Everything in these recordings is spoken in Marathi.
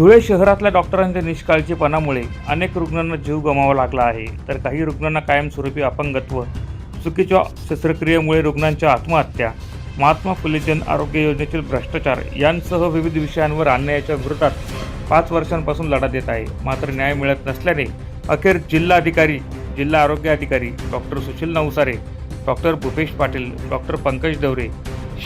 धुळे शहरातल्या डॉक्टरांच्या निष्काळजीपणामुळे अनेक रुग्णांना जीव गमावा लागला आहे. तर काही रुग्णांना कायमस्वरूपी अपंगत्व चुकीच्या शस्त्रक्रियेमुळे रुग्णांच्या आत्महत्या महात्मा फुले जन आरोग्य योजनेतील भ्रष्टाचार यांसह विविध विषयांवर अन्यायाच्या विरोधात पाच वर्षांपासून लढा देत आहे. मात्र न्याय मिळत नसल्याने अखेर जिल्हा अधिकारी जिल्हा आरोग्य अधिकारी doctor Sushil Navsare doctor Bhupesh Patil doctor Pankaj Davare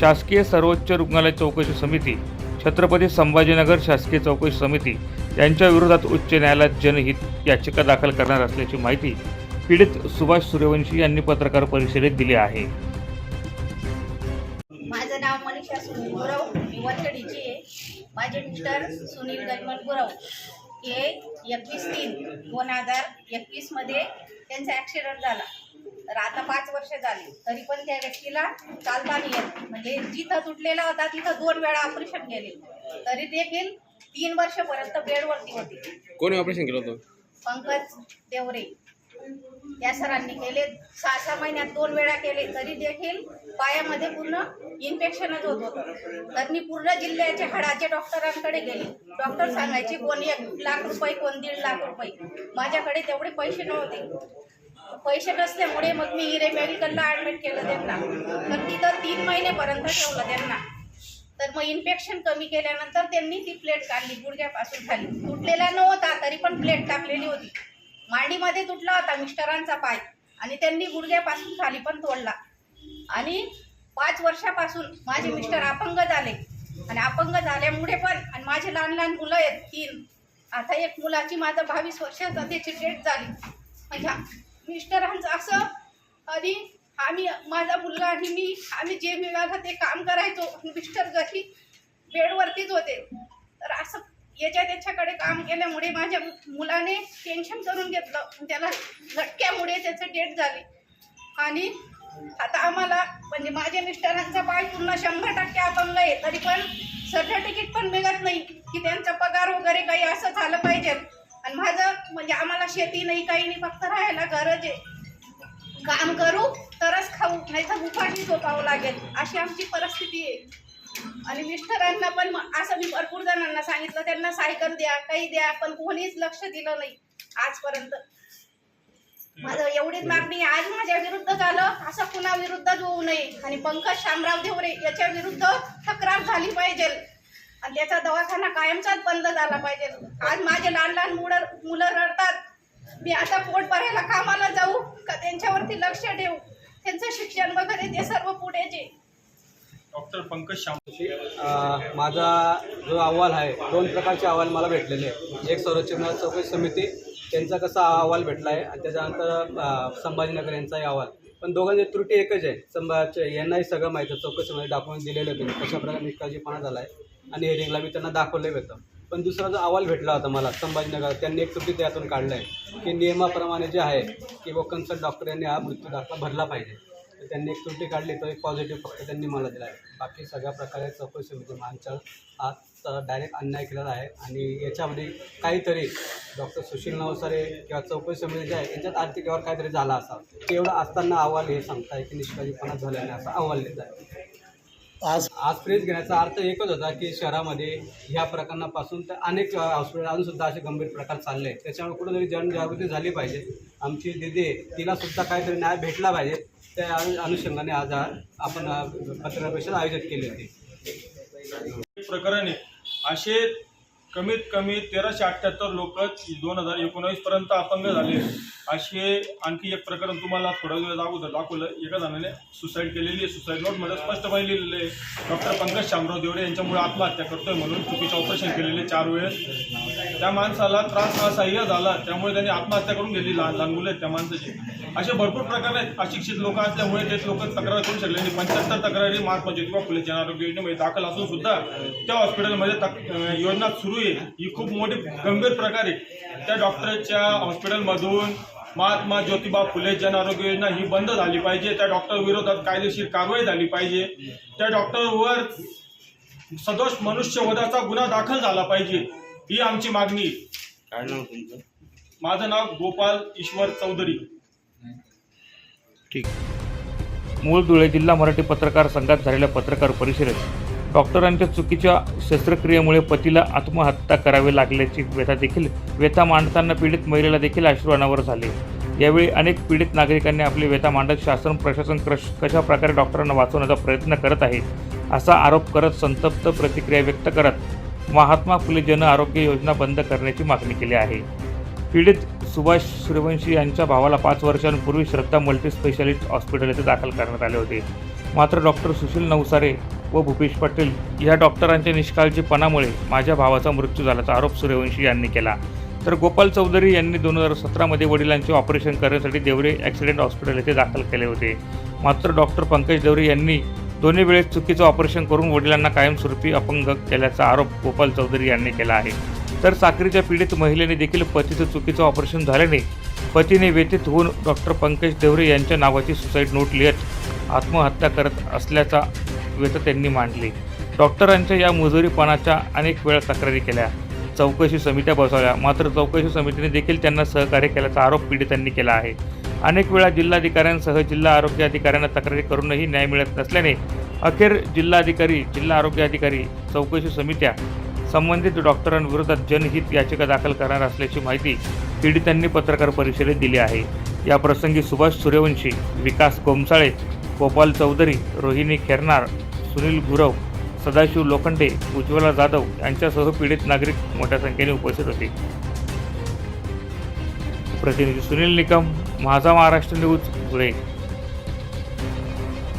शासकीय सर्वोच्च रुग्णालय चौकशी समिती छत्रपती संभाजीनगर शासकीय चौकशी समिती यांच्या विरोधात उच्च न्यायालयात जनहित याचिका दाखल करणार असल्याची माहिती पीडित सुभाष सूर्यवंशी यांनी पत्रकार परिषदेत दिली आहे. माझं नाव मनीषा सुनील गुरव. मी वरचडीची आहे. माझे मिस्टर सुनील गजमल गुरव हे एकवीस तीन दोन हजार एकवीसमध्ये त्यांचा ॲक्सिडंट झाला. तर आता पाच वर्ष झाली. तरी पण त्या व्यक्तीला चालता नाही. येत म्हणजे जिथं तुटलेला होता तिथं दोन वेळा ऑपरेशन केले. तरी देखील तीन वर्षपर्यंत बेडवरती होते. कोणी ऑपरेशन केलं होतं? पंकज देवरे. या सरांनी केले. सहा सहा महिन्यात दोन वेळा केले. तरी देखील पायामध्ये पूर्ण इन्फेक्शनच होत होतं. तर मी पूर्ण जिल्ह्याच्या हाडाच्या डॉक्टरांकडे गेले. डॉक्टर सांगायचे कोण एक लाख रुपये कोण दीड लाख रुपये? माझ्याकडे तेवढे पैसे नव्हते. पैसे नसल्यामुळे मग मी हिरे मेडिकलला ॲडमिट केलं त्यांना. तर तिथं तीन महिनेपर्यंत ठेवलं त्यांना. तर मग इन्फेक्शन कमी केल्यानंतर त्यांनी ती प्लेट काढली गुडघ्यापासून खाली. तुटलेला नव्हता तरी पण प्लेट टाकलेली होती. मांडीमध्ये तुटला होता मिस्टरांचा पाय आणि त्यांनी गुडघ्यापासून खाली पण तोडला. आणि पाच वर्षापासून माझे मिस्टर अपंग झाले. आणि अपंग झाल्यामुळे पण आणि माझे लहान लहान मुलं आहेत तीन. आता एक मुलाची माझं बावीस वर्षाचा त्याची डेट झाली. म्हणजे मिस्टरांचं असं आणि आम्ही माझा मुलगा आणि मी आम्ही जे मिळालं ते काम करायचो. मिस्टर घरी बेडवरतीच होते. तर असं याच्या त्याच्याकडे काम केल्यामुळे माझ्या मुलाने टेन्शन करून घेतलं. त्याला झटक्यामुळे त्याचं डेट झाली. आणि आता आम्हाला म्हणजे माझ्या मिस्टरांचा पाय पूर्ण शंभर टक्के अपंग आहे. तरी पण सर्टिफिकेट पण मिळत नाही की त्यांचा पगार वगैरे काही असं झालं पाहिजे. आणि माझं म्हणजे आम्हाला शेती नाही काही नाही फक्त राहायला गरज आहे. काम करू तरच खाऊ नाही तर उपाशी झोपावं लागेल. अशी आमची परिस्थिती आहे. आणि मिस्टरांना पण असं मी भरपूर जणांना सांगितलं त्यांना सायकल द्या काही द्या पण कोणीच लक्ष दिलं नाही आजपर्यंत. माझं एवढीच मागणी आज माझ्या विरुद्ध झालं असं कुणाविरुद्ध होऊ नये. आणि पंकज शामराव देवरे याच्या विरुद्ध तक्रार झाली पाहिजे. आणि त्याचा दवाखाना कायमचाच बंद झाला पाहिजे. आज माझे लहान लहान मुलं मुलं रडतात. मी आता पोट भरायला कामाला जाऊ का त्यांच्यावरती लक्ष ठेवू त्यांचं शिक्षण वगैरे ते सर्व पुढेचे डॉक्टर पंकज शाम. अ, माझा जो अहवाल आहे दोन प्रकारचे अहवाल मला भेटलेले आहे एक सर्वोच्च न्यायालय चौकशी समिती त्यांचा कसा अहवाल भेटला आहे आणि त्याच्यानंतर संभाजीनगर यांचाही अहवाल. पण दोघांची त्रुटी एकच आहे. संभाचे यांनाही सगळं माहिती आहे. चौकशीमध्ये डॉक्युमेंट दिलेले होते कशा प्रकारे निष्काळजीपणा झाला आहे आणि हेरिंगला मी त्यांना दाखवलं होतं पण दुसरा जो अहवाल भेटला होता मला संभाजीनगर त्यांनी एक चुकी त्यातून काढलं आहे की नियमाप्रमाणे जे आहे की व कन्सल्ट डॉक्टर यांनी हा मृत्यू दाखला भरला पाहिजे. तर त्यांनी एक त्रुटी काढली तो एक पॉझिटिव्ह फक्त त्यांनी मला दिला आहे बाकी सगळ्या प्रकारे चौकशी म्हणजे आमच्या हा डायरेक्ट अन्याय केलेला आहे. आणि याच्यामध्ये काहीतरी डॉक्टर सुशील नवसारे किंवा चौकशी समिती जे आहे याच्यात आर्थिक व्यवहार काहीतरी झाला असा एवढं असताना अहवाल हे सांगताय की निष्काळजीपणा झाल्याने असा अहवाल देत आहे. आज आज प्रेस घेण्याचा अर्थ एकच होता की शहरामध्ये ह्या प्रकरणापासून तर अनेक हॉस्पिटल अजून सुद्धा असे गंभीर प्रकार चालले आहेत. त्याच्यामुळे कुठेतरी जनजागृती झाली पाहिजे. आमची दिदी आहे, तिला सुद्धा काहीतरी न्याय भेटला पाहिजे. त्या अनु- अनुषंगाने आज हा आपण पत्रकार परिषद आयोजित केली होती. प्रकरण असे कमीत कमी तेराशे अठ्ठ्याहत्तर लोक दोन हजार एकोणावीस पर्यंत अपंग झाले असे आणखी एक प्रकरण तुम्हाला थोड्या वेळ अगोदर दाखवलं. एका जणाने सुसाईड केलेली आहे. सुसाईड नोटमध्ये स्पष्टपणे लिहिलेलं आहे. डॉक्टर पंकज शामराव देवडे यांच्यामुळे आत्महत्या करतोय म्हणून चुकीचं ऑपरेशन केलेले चार वेळेस. त्या माणसाला त्रास असह्य झाला. त्यामुळे त्यांनी आत्महत्या करून घेतली. लहान लहान मुलं आहेत त्या माणसाची. असे भरपूर प्रकार आहेत. अशिक्षित लोक असल्यामुळे ते लोक तक्रार करू शकले नाही. पंच्याहत्तर तक्रारी महात्मा ज्योतिबा फुले जन आरोग्य योजनेमध्ये दाखल असून सुद्धा त्या हॉस्पिटलमध्ये तक योजना सुरू आहे. ही खूप मोठी गंभीर प्रकार आहे. त्या डॉक्टरच्या हॉस्पिटलमधून महात्मा ज्योतिबा फुले जन आरोग्य योजना ही बंद झाली पाहिजे. त्या डॉक्टर विरोधात कायदेशीर कारवाई झाली पाहिजे. त्या डॉक्टरवर सदोष मनुष्यवधाचा गुन्हा दाखल झाला पाहिजे. ही आमची मागणी. काय नाव तुमचं? माझं नाव गोपाल ईश्वर चौधरी. मूळ धुळे जिल्हा मराठी पत्रकार संघात झालेल्या पत्रकार परिषदेत डॉक्टरांच्या चुकीच्या शस्त्रक्रियेमुळे पतीला आत्महत्या करावी लागल्याची व्यथा देखील व्यथा मांडताना पीडित महिलेला देखील अश्रू अनावर झाले. यावेळी अनेक पीडित नागरिकांनी आपली व्यथा मांडत शासन प्रशासन क्रश कशा प्रकारे डॉक्टरांना वाचवण्याचा प्रयत्न करत आहे असा आरोप करत संतप्त प्रतिक्रिया व्यक्त करत महात्मा फुले जन आरोग्य योजना बंद करण्याची मागणी केली आहे. पीडित सुभाष सूर्यवंशी यांच्या भावाला पाच वर्षांपूर्वी श्रद्धा मल्टी स्पेशालिस्ट हॉस्पिटल येथे दाखल करण्यात आले होते. मात्र डॉक्टर सुशील नवसारे व भूपेश पाटील या डॉक्टरांच्या निष्काळजीपणामुळे माझ्या भावाचा मृत्यू झाल्याचा आरोप सूर्यवंशी यांनी केला. तर गोपाल चौधरी यांनी दोन हजार सतरामध्ये वडिलांचे ऑपरेशन करण्यासाठी देवरे ॲक्सिडेंट हॉस्पिटल येथे दाखल केले होते. मात्र डॉक्टर पंकज देवरे यांनी दोन्ही वेळेस चुकीचं ऑपरेशन करून वडिलांना कायमस्वरूपी अपंग केल्याचा आरोप गोपाल चौधरी यांनी केला आहे. तर साखरीच्या पीडित महिलेने देखील पतीचं चुकीचं ऑपरेशन झाल्याने पतीने व्यथित होऊन डॉक्टर पंकज देवरे यांच्या नावाची सुसाईड नोट लिहत आत्महत्या करत असल्याचा व्यथा त्यांनी मांडली. डॉक्टरांच्या या मुजोरीपणाच्या अनेक वेळा तक्रारी केल्या. चौकशी समित्या बसवल्या. मात्र चौकशी समितीने देखील त्यांना सहकार्य केल्याचा आरोप पीडितांनी केला आहे. अनेक वेळा जिल्हाधिकाऱ्यांसह जिल्हा आरोग्य अधिकाऱ्यांना तक्रारी करूनही न्याय मिळत नसल्याने अखेर जिल्हाधिकारी जिल्हा आरोग्य अधिकारी चौकशी समित्या संबंधित डॉक्टरांविरोधात जनहित याचिका दाखल करणार असल्याची माहिती पीडितांनी पत्रकार परिषदेत दिली आहे. या प्रसंगी सुभाष सूर्यवंशी विकास गोमसाळे गोपाल चौधरी रोहिणी खेरनार सुनील गुरव सदाशिव लोखंडे उज्ज्वला जाधव यांच्यासह पीडित नागरिक मोठ्या संख्येने उपस्थित होते. प्रतिनिधी सुनील निकम माझा महाराष्ट्र न्यूज धुळे